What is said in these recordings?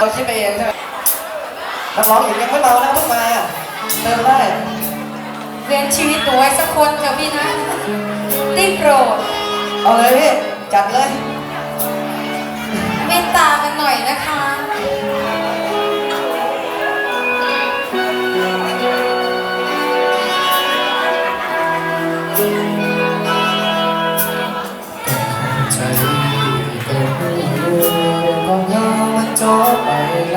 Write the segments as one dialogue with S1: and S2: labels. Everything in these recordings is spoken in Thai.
S1: เราคิดไปเองใช่ไหมนักร้องหญิงยังไม่เมาแล้วพิ่งมาเติมได้
S2: เรียนชีวิตตัวไว้สักคนเถอะพี่นะตี้โปรด
S1: เอาเลยพี่จัดเลย
S2: เมตตากันหน่อยนะคะ
S1: ใจ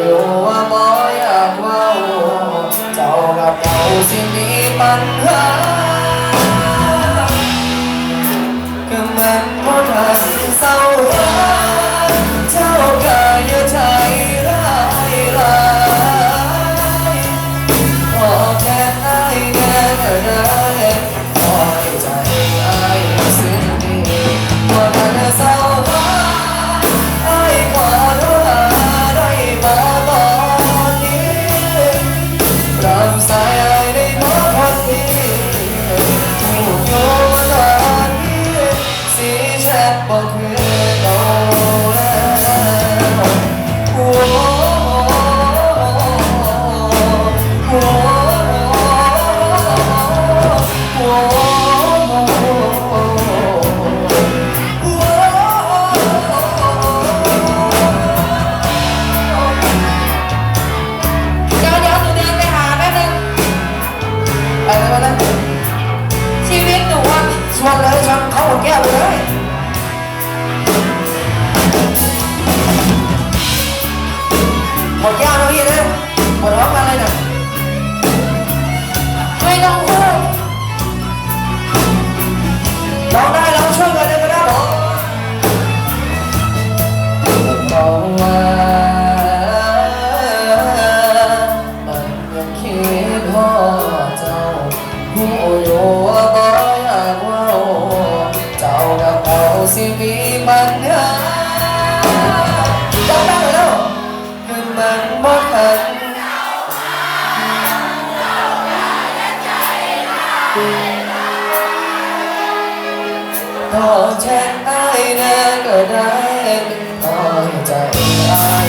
S1: อยู่ว่าบ่อยากว่าเจ้ากับเราสิมีมัน quero, né? มี
S2: ปั
S1: ญหาจำได้แล้วคือมันบ่ทันขอแช่ไอ้นะก็ได้ขอใจไอ